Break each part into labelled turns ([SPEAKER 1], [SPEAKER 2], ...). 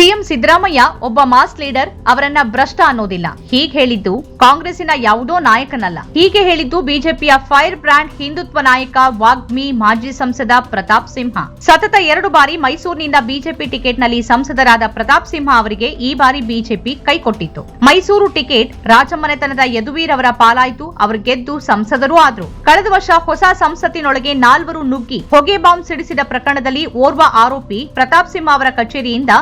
[SPEAKER 1] CM Siddaramaiah ಒಬ್ಬ mass leader, ಅವರನ್ನ ಭ್ರಷ್ಟ ಅನ್ನೋದಿಲ್ಲ. ಹೀಗೆ ಹೇಳಿದ್ದು ಕಾಂಗ್ರೆಸ್ಸಿನ ಯಾವುದೋ ನಾಯಕನಲ್ಲ. ಹೀಗೆ ಹೇಳಿದ್ದು ಬಿಜೆಪಿಯ ಫೈರ್ ಬ್ರ್ಯಾಂಡ್ ಹಿಂದುತ್ವ ನಾಯಕ ವಾಗ್ಮಿ ಮಾಜಿ ಸಂಸದ ಪ್ರತಾಪ್ ಸಿಂಹ. ಸತತ ಎರಡು ಬಾರಿ ಮೈಸೂರಿನಿಂದ ಬಿಜೆಪಿ ಟಿಕೆಟ್ನಲ್ಲಿ ಸಂಸದರಾದ ಪ್ರತಾಪ್ ಸಿಂಹ ಅವರಿಗೆ ಈ ಬಾರಿ ಬಿಜೆಪಿ ಕೈಕೊಟ್ಟಿತ್ತು ಮೈಸೂರು ಟಿಕೆಟ್ ರಾಜಮನೆತನದ ಯದುವೀರ್ ಅವರ ಪಾಲಾಯಿತು, ಅವರು ಗೆದ್ದು ಸಂಸದರೂ ಆದ್ರು. ಕಳೆದ ವರ್ಷ ಹೊಸ ಸಂಸತ್ತಿನೊಳಗೆ ನಾಲ್ವರು ನುಗ್ಗಿ ಹೊಗೆ ಬಾಂಬ್ ಸಿಡಿಸಿದ ಪ್ರಕರಣದಲ್ಲಿ ಓರ್ವ ಆರೋಪಿ ಪ್ರತಾಪ್ ಸಿಂಹ ಅವರ ಕಚೇರಿಯಿಂದ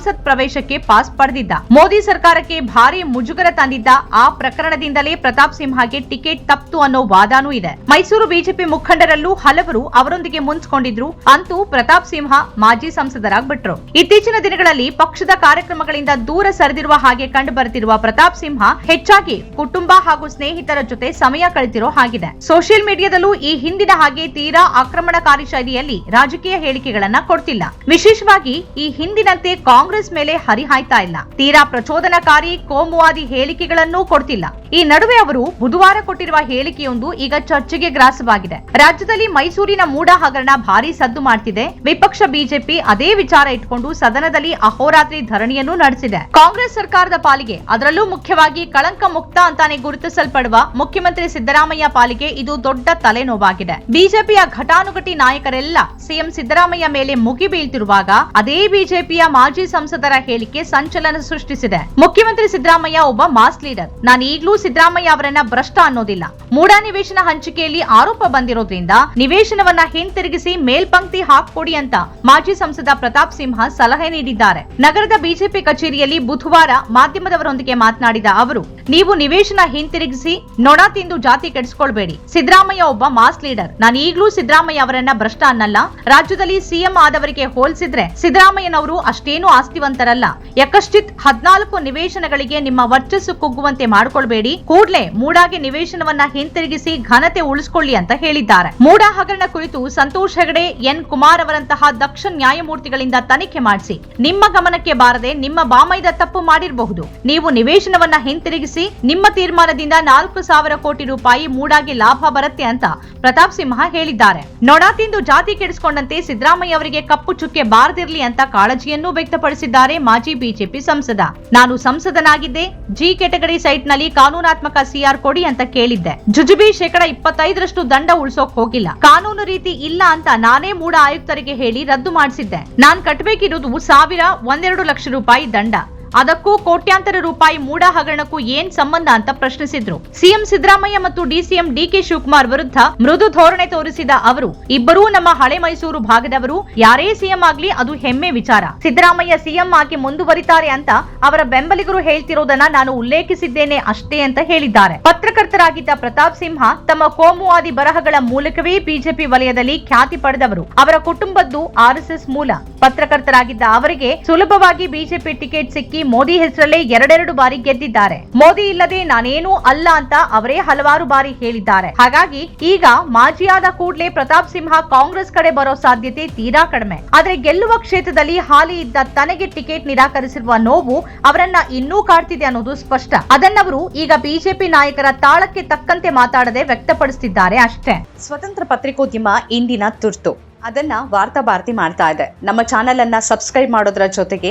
[SPEAKER 1] ಸಂಸತ್ ಪ್ರವೇಶಕ್ಕೆ ಪಾಸ್ ಪಡೆದಿದ್ದ. ಮೋದಿ ಸರ್ಕಾರಕ್ಕೆ ಭಾರಿ ಮುಜುಗರ ತಂದಿದ್ದ ಆ ಪ್ರಕರಣದಿಂದಲೇ ಪ್ರತಾಪ್ ಸಿಂಹಗೆ ಟಿಕೆಟ್ ತಪ್ತು ಅನ್ನೋ ವಾದಾನೂ ಇದೆ. ಮೈಸೂರು ಬಿಜೆಪಿ ಮುಖಂಡರಲ್ಲೂ ಹಲವರು ಅವರೊಂದಿಗೆ ಮುಂಚ್ಕೊಂಡಿದ್ರು ಅಂತೂ ಪ್ರತಾಪ್ ಸಿಂಹ ಮಾಜಿ ಸಂಸದರಾಗ್ಬಿಟ್ರು. ಇತ್ತೀಚಿನ ದಿನಗಳಲ್ಲಿ ಪಕ್ಷದ ಕಾರ್ಯಕ್ರಮಗಳಿಂದ ದೂರ ಸರಿದಿರುವ ಹಾಗೆ ಕಂಡು ಬರುತ್ತಿರುವ ಪ್ರತಾಪ್ ಸಿಂಹ ಹೆಚ್ಚಾಗಿ ಕುಟುಂಬ ಹಾಗೂ ಸ್ನೇಹಿತರ ಜೊತೆ ಸಮಯ ಕಳೆದಿರೋ ಹಾಗಿದೆ. ಸೋಷಿಯಲ್ ಮೀಡಿಯಾದಲ್ಲೂ ಈ ಹಿಂದಿನ ಹಾಗೆ ತೀರಾ ಆಕ್ರಮಣಕಾರಿ ಶೈಲಿಯಲ್ಲಿ ರಾಜಕೀಯ ಹೇಳಿಕೆಗಳನ್ನ ಕೊಡ್ತಿಲ್ಲ. ವಿಶೇಷವಾಗಿ ಈ ಹಿಂದಿನಂತೆ ಕಾಂಗ್ರೆಸ್ ಮೇಲೆ ಹರಿಹಾಯ್ತಾ ಇಲ್ಲ. ತೀರಾ ಪ್ರಚೋದನಕಾರಿ, ಕೋಮುವಾದಿ ಹೇಳಿಕೆಗಳನ್ನೂ ಕೊಡ್ತಿಲ್ಲ. ಈ ನಡುವೆ ಅವರು ಬುಧವಾರ ಕೊಟ್ಟಿರುವ ಹೇಳಿಕೆಯೊಂದು ಈಗ ಚರ್ಚೆಗೆ ಗ್ರಾಸವಾಗಿದೆ. ರಾಜ್ಯದಲ್ಲಿ ಮೈಸೂರಿನ ಮೂಡ ಹಗರಣ ಭಾರಿ ಸದ್ದು ಮಾಡ್ತಿದೆ. ವಿಪಕ್ಷ ಬಿಜೆಪಿ ಅದೇ ವಿಚಾರ ಇಟ್ಕೊಂಡು ಸದನದಲ್ಲಿ ಅಹೋರಾತ್ರಿ ಧರಣಿಯನ್ನು ನಡೆಸಿದೆ. ಕಾಂಗ್ರೆಸ್ ಸರ್ಕಾರದ ಪಾಲಿಗೆ ಅದರಲ್ಲೂ ಮುಖ್ಯವಾಗಿ ಕಳಂಕ ಮುಕ್ತ ಅಂತಾನೆ ಗುರುತಿಸಲ್ಪಡುವ ಮುಖ್ಯಮಂತ್ರಿ ಸಿದ್ದರಾಮಯ್ಯ ಪಾಲಿಗೆ ಇದು ದೊಡ್ಡ ತಲೆನೋವಾಗಿದೆ. ಬಿಜೆಪಿಯ ಘಟಾನುಘಟಿ ನಾಯಕರೆಲ್ಲ ಸಿಎಂ ಸಿದ್ದರಾಮಯ್ಯ ಮೇಲೆ ಮುಗಿ ಬೀಳ್ತಿರುವಾಗ ಅದೇ ಬಿಜೆಪಿಯ ಮಾಜಿ ಸಂಸದರ ಹೇಳಿಕೆ ಸಂಚಲನ ಸೃಷ್ಟಿಸಿದೆ. ಮುಖ್ಯಮಂತ್ರಿ ಸಿದ್ದರಾಮಯ್ಯ ಒಬ್ಬ ಮಾಸ್ ಲೀಡರ್. ನಾನು ಈಗಲೂ ಸಿದ್ದರಾಮಯ್ಯ ಅವರನ್ನ ಭ್ರಷ್ಟ ಅನ್ನೋದಿಲ್ಲ. ಮೂಡಾ ನಿವೇಶನ ಹಂಚಿಕೆಯಲ್ಲಿ ಆರೋಪ ಬಂದಿರೋದ್ರಿಂದ ನಿವೇಶನವನ್ನ ಹಿಂತಿರುಗಿಸಿ ಮೇಲ್ಪಂಕ್ತಿ ಹಾಕ್ಕೊಡಿ ಅಂತ ಮಾಜಿ ಸಂಸದ ಪ್ರತಾಪ್ ಸಿಂಹ ಸಲಹೆ ನೀಡಿದ್ದಾರೆ. ನಗರದ ಬಿಜೆಪಿ ಕಚೇರಿಯಲ್ಲಿ ಬುಧವಾರ ಮಾಧ್ಯಮದವರೊಂದಿಗೆ ಮಾತನಾಡಿದ ಅವರು, ನೀವು ನಿವೇಶನ ಹಿಂತಿರುಗಿಸಿ ನೊಣ ತಿಂದು ಜಾತಿ ಕೆಡಿಸಿಕೊಳ್ಬೇಡಿ. ಸಿದ್ದರಾಮಯ್ಯ ಒಬ್ಬ ಮಾಸ್ ಲೀಡರ್. ನಾನು ಈಗಲೂ ಸಿದ್ದರಾಮಯ್ಯ ಅವರನ್ನ ಭ್ರಷ್ಟ ಅನ್ನಲ್ಲ. ರಾಜ್ಯದಲ್ಲಿ ಸಿಎಂ ಆದವರಿಗೆ ಹೋಲಿಸಿದ್ರೆ ಸಿದ್ದರಾಮಯ್ಯನವರು ಅಷ್ಟೇನು ಆಸ್ತಿವಂತರಲ್ಲ. ಯಕಶ್ಚಿತ್ ಹದ್ನಾಲ್ಕು ನಿವೇಶನಗಳಿಗೆ ನಿಮ್ಮ ವರ್ಚಸ್ಸು ಕುಗ್ಗುವಂತೆ ಮಾಡಿಕೊಳ್ಬೇಡಿ. ಕೂಡಲೇ ಮೂಡಾಗೆ ನಿವೇಶನವನ್ನ ಹಿಂತಿರುಗಿಸಿ ಘನತೆ ಉಳಿಸಿಕೊಳ್ಳಿ ಅಂತ ಹೇಳಿದ್ದಾರೆ. ಮೂಡ ಹಗರಣ ಕುರಿತು ಸಂತೋಷ್ ಹೆಗಡೆ, ಎನ್ ಕುಮಾರ್ ಅವರಂತಹ ದಕ್ಷ ನ್ಯಾಯಮೂರ್ತಿಗಳಿಂದ ತನಿಖೆ ಮಾಡಿಸಿ. ನಿಮ್ಮ ಗಮನಕ್ಕೆ ಬಾರದೆ ನಿಮ್ಮ ಬಾಮೈದ ತಪ್ಪು ಮಾಡಿರಬಹುದು. ನೀವು ನಿವೇಶನವನ್ನ ಹಿಂತಿರುಗಿಸಿ, ನಿಮ್ಮ ತೀರ್ಮಾನದಿಂದ ನಾಲ್ಕು ಸಾವಿರ ಕೋಟಿ ರೂಪಾಯಿ ಮೂಡಾಗಿ ಲಾಭ ಬರುತ್ತೆ ಅಂತ ಪ್ರತಾಪ್ ಸಿಂಹ ಹೇಳಿದ್ದಾರೆ. ನೊಣ ತಿಂದು ಜಾತಿ ಕೆಡಿಸಿಕೊಂಡಂತೆ ಸಿದ್ದರಾಮಯ್ಯ ಅವರಿಗೆ ಕಪ್ಪು ಚುಕ್ಕೆ ಬಾರದಿರಲಿ ಅಂತ ಕಾಳಜಿಯನ್ನೂ ವ್ಯಕ್ತಪಡಿಸಿದ್ದಾರೆ ಮಾಜಿ ಬಿಜೆಪಿ ಸಂಸದ. ನಾನು ಸಂಸದನಾಗಿದ್ದೆ, ಜಿ ಕೆಟಗರಿ ಸೈಟ್ನಲ್ಲಿ ಕಾನೂನಾತ್ಮಕ ಸಿಆರ್ ಕೊಡಿ ಅಂತ ಕೇಳಿದ್ದೆ. ಜುಜುಬಿ ಶೇಕಡ ಇಪ್ಪತ್ತೈದರಷ್ಟು ದಂಡ ಉಳಿಸೋಕ್ ಹೋಗಿಲ್ಲ. ಕಾನೂನು ರೀತಿ ಇಲ್ಲ ಅಂತ ನಾನೇ ಮೂಡ ಆಯುಕ್ತರಿಗೆ ಹೇಳಿ ರದ್ದು ಮಾಡಿಸಿದ್ದೆ. ನಾನ್ ಕಟ್ಟಬೇಕಿರೋದು ಸಾವಿರ ಒಂದೆರಡು ಲಕ್ಷ ರೂಪಾಯಿ ದಂಡ. ಅದಕ್ಕೂ ಕೋಟ್ಯಾಂತರ ರೂಪಾಯಿ ಮೂಡ ಹಗರಣಕ್ಕೂ ಏನ್ ಸಂಬಂಧ ಅಂತ ಪ್ರಶ್ನಿಸಿದ್ರು. ಸಿಎಂ ಸಿದ್ದರಾಮಯ್ಯ ಮತ್ತು ಡಿಸಿಎಂ ಡಿಕೆ ಶಿವಕುಮಾರ್ ವಿರುದ್ಧ ಮೃದು ಧೋರಣೆ ತೋರಿಸಿದ ಅವರು, ಇಬ್ಬರೂ ನಮ್ಮ ಹಳೆ ಮೈಸೂರು ಭಾಗದವರು, ಯಾರೇ ಸಿಎಂ ಆಗ್ಲಿ ಅದು ಹೆಮ್ಮೆ ವಿಚಾರ. ಸಿದ್ದರಾಮಯ್ಯ ಸಿಎಂ ಆಗಿ ಮುಂದುವರಿತಾರೆ ಅಂತ ಅವರ ಬೆಂಬಲಿಗರು ಹೇಳ್ತಿರೋದನ್ನ ನಾನು ಉಲ್ಲೇಖಿಸಿದ್ದೇನೆ ಅಷ್ಟೇ ಅಂತ ಹೇಳಿದ್ದಾರೆ. ಪತ್ರಕರ್ತರಾಗಿದ್ದ ಪ್ರತಾಪ್ ಸಿಂಹ ತಮ್ಮ ಕೋಮುವಾದಿ ಬರಹಗಳ ಮೂಲಕವೇ ಬಿಜೆಪಿ ವಲಯದಲ್ಲಿ ಖ್ಯಾತಿ ಪಡೆದವರು. ಅವರ ಕುಟುಂಬದ್ದು ಆರ್ಎಸ್ಎಸ್ ಮೂಲ. ಪತ್ರಕರ್ತರಾಗಿದ್ದ ಅವರಿಗೆ ಸುಲಭವಾಗಿ ಬಿಜೆಪಿ ಟಿಕೆಟ್ ಸಿಕ್ಕಿ ಮೋದಿ ಹೆಸರಲ್ಲೇ ಎರಡೆರಡು ಬಾರಿ ಗೆದ್ದಿದ್ದಾರೆ. ಮೋದಿ ಇಲ್ಲದೆ ನಾನೇನೂ ಅಲ್ಲ ಅಂತ ಅವರೇ ಹಲವಾರು ಬಾರಿ ಹೇಳಿದ್ದಾರೆ. ಹಾಗಾಗಿ ಈಗ ಮಾಜಿಯಾದ ಕೂಡಲೇ ಪ್ರತಾಪ್ ಸಿಂಹ ಕಾಂಗ್ರೆಸ್ ಕಡೆ ಬರೋ ಸಾಧ್ಯತೆ ತೀರಾ ಕಡಿಮೆ. ಆದ್ರೆ ಗೆಲ್ಲುವ ಕ್ಷೇತ್ರದಲ್ಲಿ ಹಾಲಿ ಇದ್ದ ತನಗೆ ಟಿಕೆಟ್ ನಿರಾಕರಿಸಿರುವ ನೋವು ಅವರನ್ನ ಇನ್ನೂ ಕಾಡ್ತಿದೆ ಅನ್ನೋದು ಸ್ಪಷ್ಟ. ಅದನ್ನವರು ಈಗ ಬಿಜೆಪಿ ನಾಯಕರ ತಾಳಕ್ಕೆ ತಕ್ಕಂತೆ ಮಾತಾಡದೆ ವ್ಯಕ್ತಪಡಿಸುತ್ತಿದ್ದಾರೆ ಅಷ್ಟೇ.
[SPEAKER 2] ಸ್ವತಂತ್ರ ಪತ್ರಿಕೋದ್ಯಮ ಇಂದಿನ ತುರ್ತು. ಅದನ್ನ ವಾರ್ತಾ ಭಾರತಿ ಮಾಡ್ತಾ ಇದೆ. ನಮ್ಮ ಚಾನೆಲ್ ಅನ್ನ ಸಬ್ಸ್ಕ್ರೈಬ್ ಮಾಡೋದ್ರ ಜೊತೆಗೆ